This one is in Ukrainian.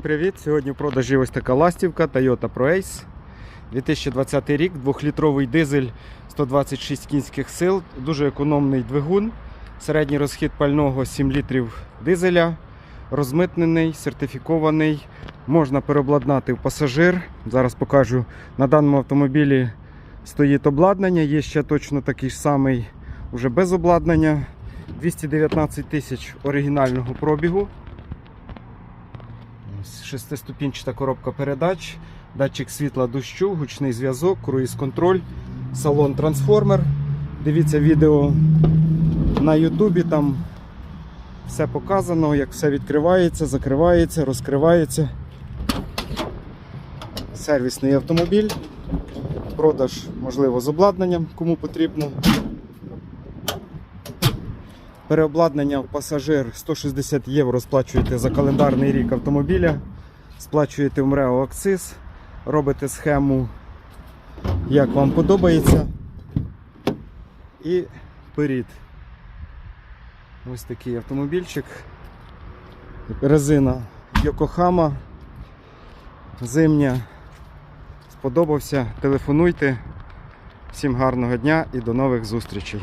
Всім привіт! Сьогодні в продажі ось така ластівка Toyota ProAce. 2020 рік, 2-літровий дизель 126 кінських сил, дуже економний двигун, середній розхід пального 7 літрів дизеля, розмитнений, сертифікований, можна переобладнати в пасажир. Зараз покажу на даному автомобілі стоїть обладнання, є ще точно такий самий уже без обладнання. 219 тисяч оригінального пробігу. Ось Шестиступінчата коробка передач, датчик світла дощу, гучний зв'язок, круїз-контроль, салон трансформер. Дивіться відео на Ютубі, там все показано, як все відкривається, закривається, розкривається. Сервісний автомобіль. Продаж, можливо, з обладнанням, кому потрібно. Переобладнання в пасажир 160 євро сплачуєте за календарний рік автомобіля, сплачуєте в МРЕО акциз, робите схему, як вам подобається. І вперед. Ось такий автомобільчик. Резина Йокохама. Зимня. Сподобався. Телефонуйте. Всім гарного дня і до нових зустрічей.